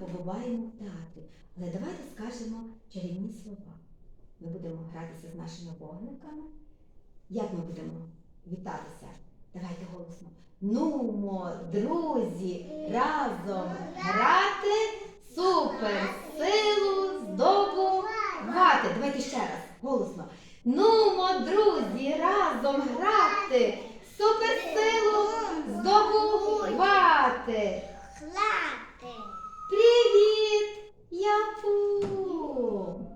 побуваємо в театрі. Але давайте скажемо чарівні слова. Ми будемо гратися з нашими вогниками. Як ми будемо вітатися? Давайте голосно. Нумо, друзі, разом грати, супер силу здобувати. Давайте ще раз, голосно. Нумо, друзі, разом грати, суперсилу здобувати. Хлати. Привіт, я Пум.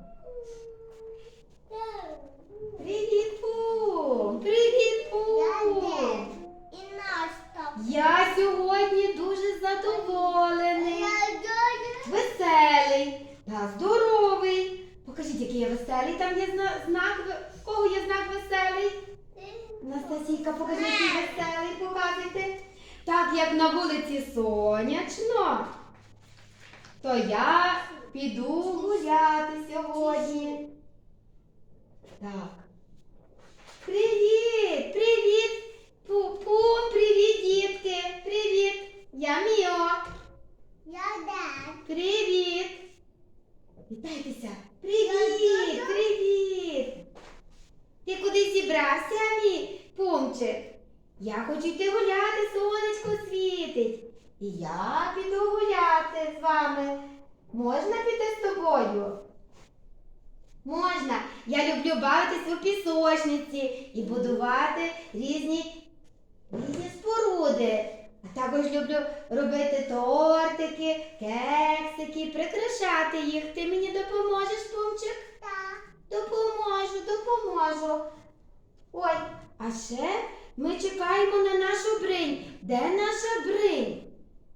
Привіт, Пум. Привіт, Пум. І наста. Я сьогодні дуже задоволений, веселий та здоровий. Покажіть, який я веселий. Там є зна- знак. В кого є знак веселий? Настасійка, покажи, який веселий, показуйте. Так як на вулиці сонячно, то я піду гуляти сьогодні. Так. Привіт! Привіт! Пу-пум, привіт, дітки! Привіт! Я Міо! Я дед. Привіт! Вітайтеся! Привіт! Привіт! Ти куди зібрався, мій пумчик? Я хочу йти гуляти, сонечко світить. І я піду гуляти з вами. Можна піти з тобою? Можна. Я люблю бавитись у пісочниці і будувати різні, різні споруди. А також люблю робити тортики, кексики, прикрашати їх. Ти мені допоможеш, пумчик? Так. Допоможу, допоможу. Ой, а ще ми чекаємо на нашу бринь. Де наша бринь?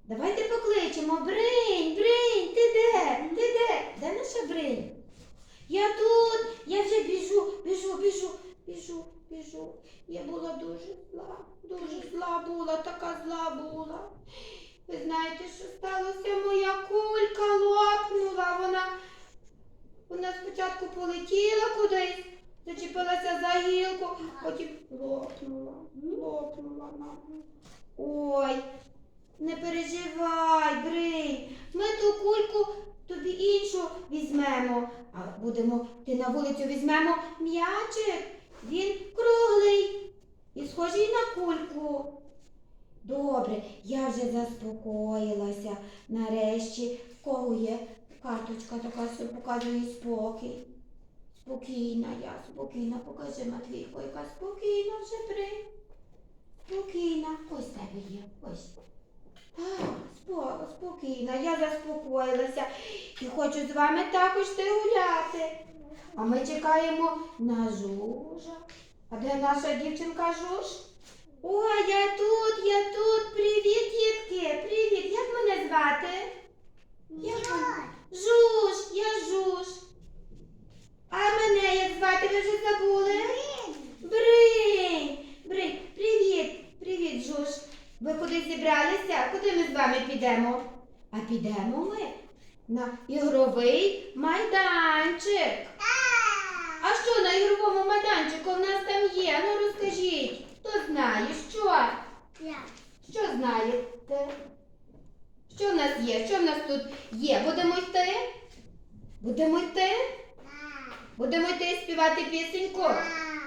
Давайте покличемо. Бринь, бринь, ти де? Ти де? Де наша бринь? Я тут, я вже біжу, біжу, біжу, біжу, біжу. Я була дуже зла, дуже зла була, така зла була. Ви знаєте, що сталося? Моя кулька лопнула. Вона вона спочатку полетіла кудись, зачепилася за гілку, потім лопнула, лопнула нам. Ой, не переживай, Бринь. Ми ту кульку тобі іншу візьмемо. А будемо ти на вулицю візьмемо м'ячик. Він круглий і схожий на кульку. Добре, я вже заспокоїлася. Нарешті в кого є карточка така, що показує спокій. Спокійна я, спокійна, покажи Матвійко, яка спокійна вже при. Спокійна. Ось тебе є. Ось. Спокійна, я заспокоїлася і хочу з вами також ти гуляти. А ми чекаємо на жужа. А де наша дівчинка жуж? О, я тут, я тут. Привіт, дітки. Привіт. Як мене звати? Як мене? Жуж, я жуж. А мене як звати, ви вже забули? Бринь. Бринь. Привіт, привіт, жуж. Ви куди зібралися? Куди ми з вами підемо? А підемо ми на ігровий майданчик. А що на ігровому майданчику в нас там є? Ну розкажіть, хто знає, що? Я. Що знаєте? Що в нас є? Що в нас тут є? Будемо йти? Будемо йти? Будемо йти співати пісеньку.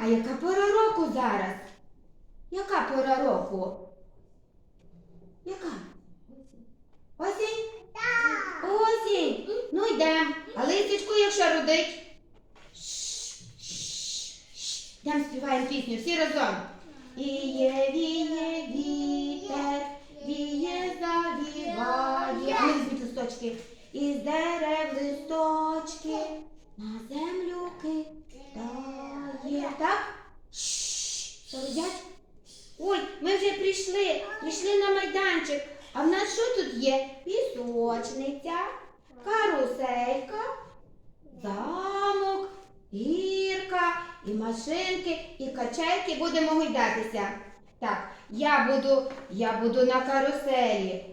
А яка пора року зараз? Яка пора року? Яка? Осінь? Осінь. Ну йдем. А листячку, якщо родить. Йдемо співаємо пісню всі разом. Іє, віє, вітер, віє, завіває. А ми візьміть листочки. Із дерев листочки на землю кидає. Так? Солодять? Ой, ми вже прийшли, прийшли на майданчик. А в нас що тут є? Пісочниця, каруселька, замок, гірка, і машинки, і качельки. Будемо гойдатися. Так, я буду, я буду на каруселі.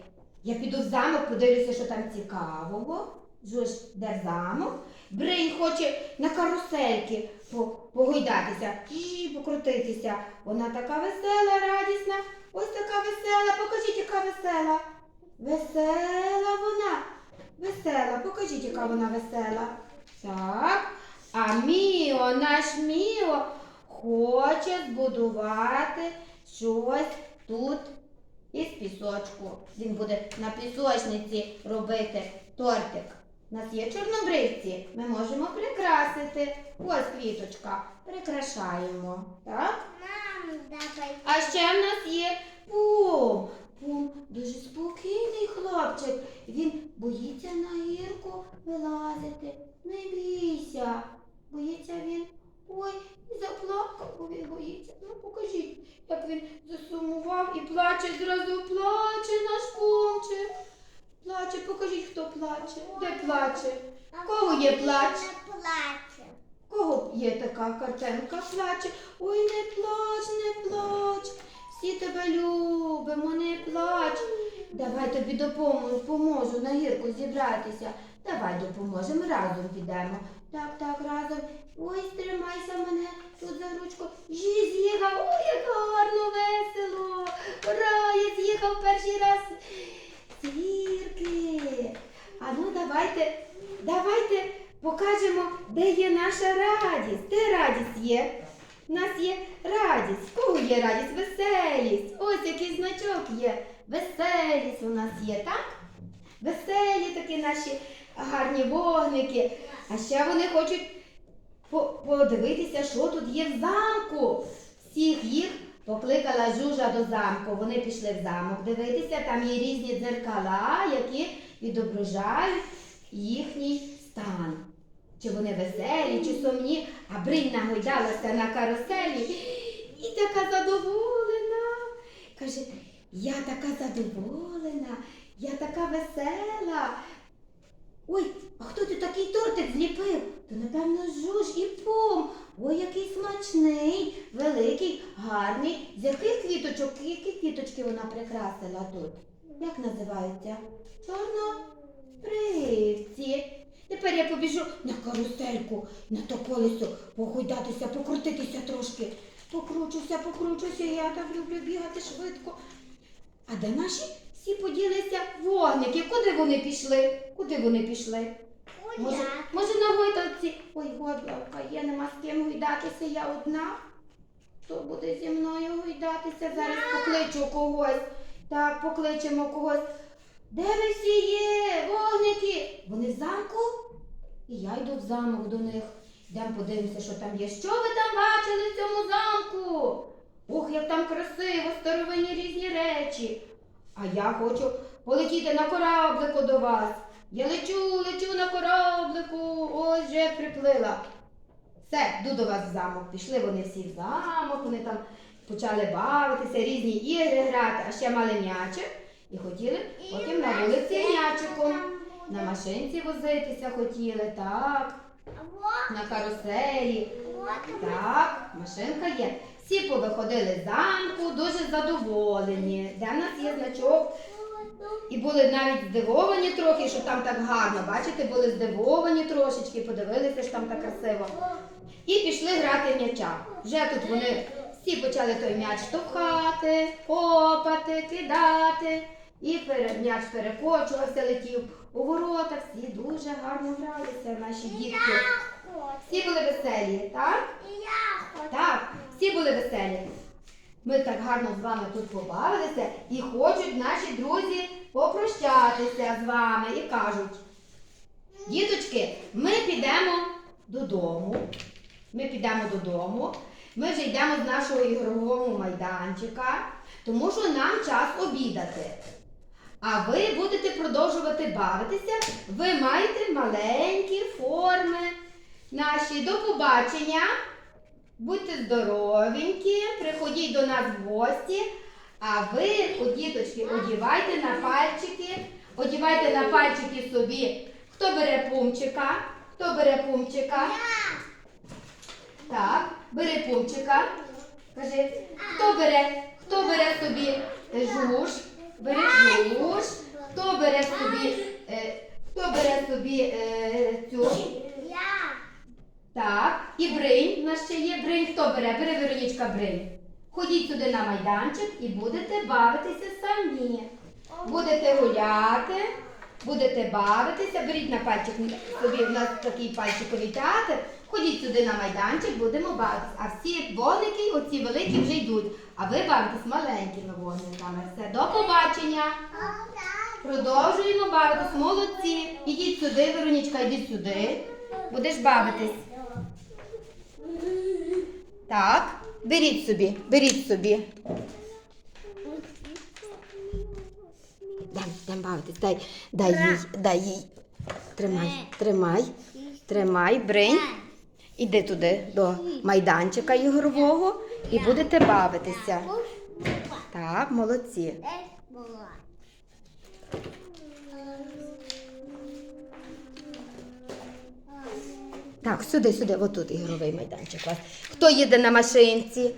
Я піду в замок, подивлюся, що там цікавого. Жуж, де замок? Бринь хоче на карусельки погойдатися, і покрутитися. Вона така весела, радісна. Ось така весела. Покажіть, яка весела. Весела вона. весела. Покажіть, яка вона весела. Так. А Міо, наш Міо, хоче збудувати щось тут із пісочку. Він буде на пісочниці робити тортик. У нас є чорнобривці. Ми можемо прикрасити. Ось квіточка. Прикрашаємо. Так? Мам, давай. А ще в нас є Пум. Дуже спокійний хлопчик. Він боїться на гірку вилазити. Не бійся. Боїться він. Ой, і заплакав, бо він боїться. Ну покажіть, як він засумував і плаче, зразу плаче наш пумчик. Плаче, покажіть, хто плаче. Де плаче? Кого є плач? Плаче. Кого є така картинка? Плаче. Ой, не плач, не плач. Всі тебе любимо, не плач. Давай тобі допоможу, поможу на гірку зібратися. Давай допоможемо, разом підемо. Так, так, разом. Ой, стримайся мене тут за ручку. Жі, з'їхав, ой, як гарно, весело. Ура, я з'їхав перший раз з гірки. А ну давайте, давайте покажемо, де є наша радість. Де радість є? У нас є радість. Кого є радість? Веселість. Ось який значок є. Веселість у нас є, так? Веселі такі наші гарні вогники. А ще вони хочуть подивитися, що тут є в замку. Всіх їх покликала Жужа до замку. Вони пішли в замок дивитися. Там є різні дзеркала, які відображають їхній стан. Чи вони веселі, чи сумні, а Бринь нагойдалася на каруселі і така задоволена. Каже, я така задоволена, я така весела. Ой, а хто ти такий тортик зліпив? То, напевно, жуж і пум. Ой, який смачний, великий, гарний. З яких квіточок, які квіточки вона прикрасила тут? Як називаються? Чорнобривці. Тепер я побіжу на карусельку, на то колесо, погойдатися, покрутитися трошки. Покручуся, покручуся, я так люблю бігати швидко. А де наші всі поділися вогники? Куди вони пішли? Куди вони пішли? Може, може на гойдалці? Ой, годлавка, є нема з ким гойдатися, я одна. Хто буде зі мною гойдатися? Зараз покличу когось. Так, покличемо когось. Де ви всі є? Вогники? Вони в замку? І я йду в замок до них. Йдемо подивимося, що там є. Що ви там бачили в цьому замку? Ох, як там красиво, старовинні різні речі. А я хочу полетіти на кораблику до вас. Я лечу, лечу на кораблику, ось вже приплила. Все, йду до вас в замок. Пішли вони всі в замок, вони там почали бавитися, різні ігри грати, а ще мали м'ячик і хотіли потім на вулиці м'ячиком. На машинці возитися хотіли, так, на каруселі. Так, машинка є. Всі повиходили з замку, дуже задоволені. Де в нас є значок? І були навіть здивовані трохи, що там так гарно. Бачите, були здивовані трошечки, подивилися, що там так красиво. І пішли грати м'яча. Вже тут вони всі почали той м'яч штовхати, копати, кидати. І м'яч перекочувався, летів у ворота. Всі дуже гарно гралися, наші дітки. Всі були веселі, так? Так, всі були веселі. Ми так гарно з вами тут побавилися і хочуть наші друзі попрощатися з вами і кажуть: діточки, ми підемо додому. Ми підемо додому. Ми вже йдемо з нашого ігрового майданчика, тому що нам час обідати. А ви будете продовжувати бавитися. Ви маєте маленькі форми наші. До побачення. Будьте здоровенькі, приходіть до нас в гості. А ви, о, діточки, одівайте на пальчики, одівайте на пальчики собі. Хто бере пумчика? Хто бере пумчика? Так, бери пумчика. Кажи, хто бере? Хто бере собі жуж? Бери жуж. Хто бере собі, е, хто бере собі е, цю? Я. Так, і бринь. У нас ще є бринь. Хто бере? Бери Веронічка бринь. Ходіть сюди на майданчик і будете бавитися самі. Будете гуляти, Будете бавитися, беріть на пальчик собі в нас такий пальчиковий театр. Ходіть сюди на майданчик, будемо бавитися. А всі вогники, оці великі вже йдуть. А ви бавитесь маленькими вогниками. Все, до побачення. Продовжуємо бавитись. Молодці. Ідіть сюди, Веронічка, йди сюди. Будеш бавитись. Так, беріть собі, беріть собі. Дай, дай бавитись, дай, дай їй, дай їй. Тримай, тримай, тримай, бринь. Іди туди до майданчика ігрового і будете бавитися. Так, молодці. Так, сюди, сюди, отут ігровий майданчик. Хто їде на машинці?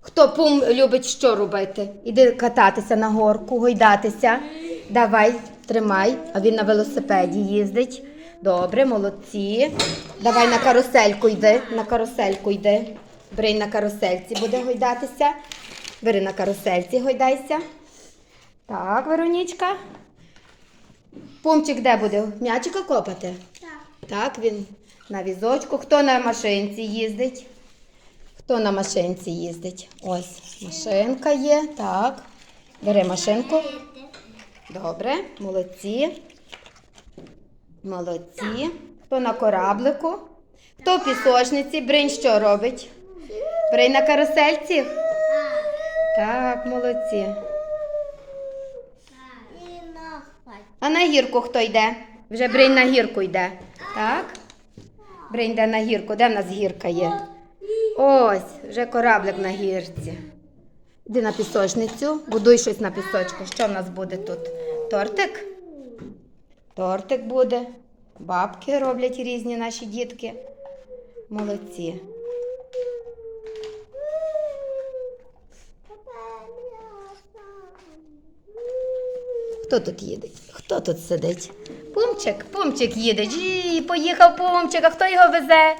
Хто пум любить що робити? Іди кататися на горку, гойдатися. Давай, тримай, а він на велосипеді їздить. Добре, молодці. Давай на карусельку йди, на карусельку йди. Бери на карусельці буде гойдатися. Бери на карусельці, гойдайся. Так, Веронічка. Пумчик де буде? М'ячика копати? Так, він на візочку. Хто на машинці їздить? Хто на машинці їздить? Ось машинка є. Так. Бери машинку. Добре, молодці. Молодці. Хто на кораблику? Хто в пісочниці? Бринь що робить? Бринь на карусельці? Так, молодці. А на гірку хто йде? Вже Бринь на гірку йде. Так? Бринь йде на гірку. Де в нас гірка є? Ось, вже кораблик на гірці. Йди на пісочницю, будуй щось на пісочку. Що в нас буде тут? Тортик? Тортик буде. Бабки роблять різні наші дітки. Молодці. Хто тут їде? Хто тут сидить? Пумчик, пумчик їде. Джі, поїхав пумчик, а хто його везе?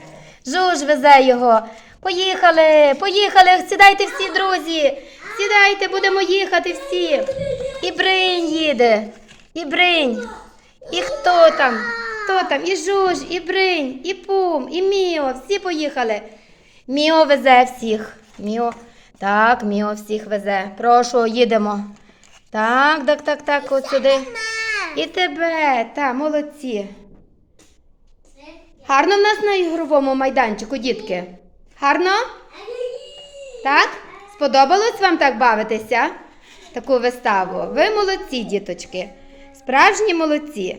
Жуж везе його. Поїхали, поїхали, сідайте всі, друзі. Сідайте, будемо їхати всі. І бринь їде, і бринь. І хто там? Хто там? І жуж, і бринь, і пум, і міо. Всі поїхали. Міо везе всіх. Міо. Так, Міо всіх везе. Прошу, їдемо. Так, так, так, так, от сюди. І тебе, та, молодці. Гарно в нас на ігровому майданчику, дітки? Гарно? Так? Сподобалось вам так бавитися? Таку виставу? Ви молодці, діточки. Справжні молодці.